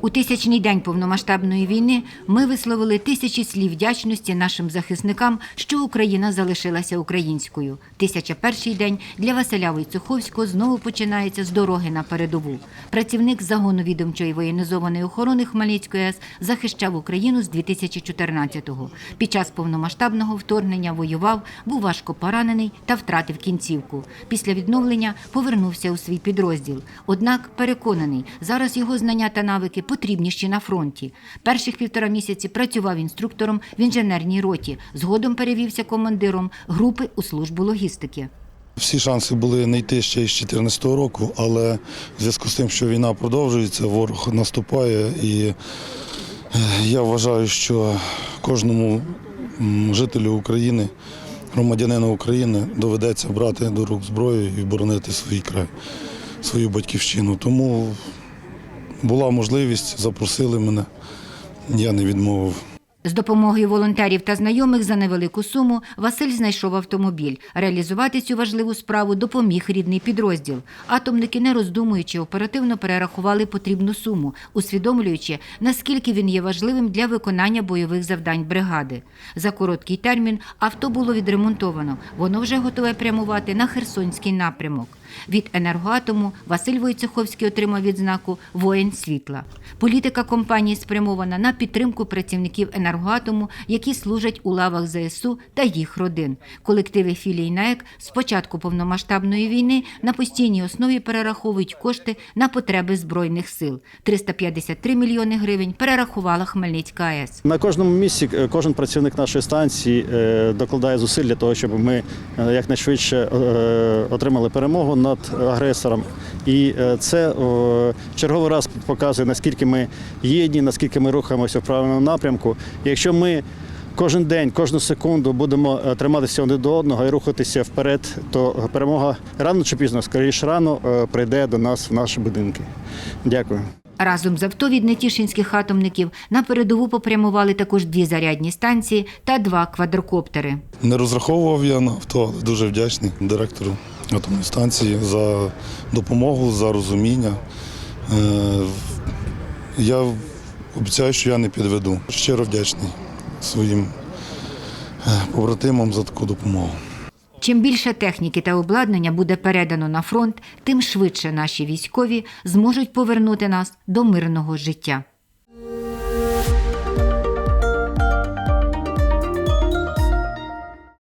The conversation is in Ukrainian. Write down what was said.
У тисячний день повномасштабної війни ми висловили тисячі слів вдячності нашим захисникам, що Україна залишилася українською. Тисяча перший день для Василя Войцеховського знову починається з дороги на передову. Працівник загону відомчої воєнізованої охорони Хмельницької АЕС захищав Україну з 2014-го. Під час повномасштабного вторгнення воював, був важко поранений та втратив кінцівку. Після відновлення повернувся у свій підрозділ. Однак переконаний, зараз його знання та навики потрібніші на фронті. Перших півтора місяці працював інструктором в інженерній роті. Згодом перевівся командиром групи у службу логістики. Всі шанси були не йти ще із 2014 року, але в зв'язку з тим, що війна продовжується, ворог наступає, і е, я вважаю, що кожному жителю України, громадянину України доведеться брати до рук зброю і боронити свій край, свою батьківщину. Тому була можливість, запросили мене, я не відмовив. З допомогою волонтерів та знайомих за невелику суму Василь знайшов автомобіль. Реалізувати цю важливу справу допоміг рідний підрозділ. Атомники, не роздумуючи, оперативно перерахували потрібну суму, усвідомлюючи, наскільки він є важливим для виконання бойових завдань бригади. За короткий термін авто було відремонтовано. Воно вже готове прямувати на Херсонський напрямок. Від енергоатому Василь Войцеховський отримав відзнаку Воїн світла. Політика компанії спрямована на підтримку працівників енергоатому, які служать у лавах ЗСУ та їх родин. Колективи філій НАЕК з початку повномасштабної війни на постійній основі перераховують кошти на потреби збройних сил. 353 мільйони гривень перерахувала Хмельницька АЕС. На кожному місці е, кожен працівник нашої станції е, докладає зусиль для того, щоб ми е, якнайшвидше отримали перемогу над агресором. І е, це черговий раз показує, наскільки ми єдні, наскільки ми рухаємося в правильному напрямку. І якщо ми кожен день, кожну секунду будемо е, триматися один до одного і рухатися вперед, то перемога рано чи пізно, скоріше рано, е, прийде до нас в наші будинки. Дякую. Разом з авто від нетішинських атомників на передову попрямували також дві зарядні станції та два квадрокоптери. Не розраховував я на авто, але дуже вдячний директору атомної станції за допомогу, за розуміння. Е, Я обіцяю, що я не підведу. Щиро вдячний своїм е, побратимам за таку допомогу. Чим більше техніки та обладнання буде передано на фронт, тим швидше наші військові зможуть повернути нас до мирного життя.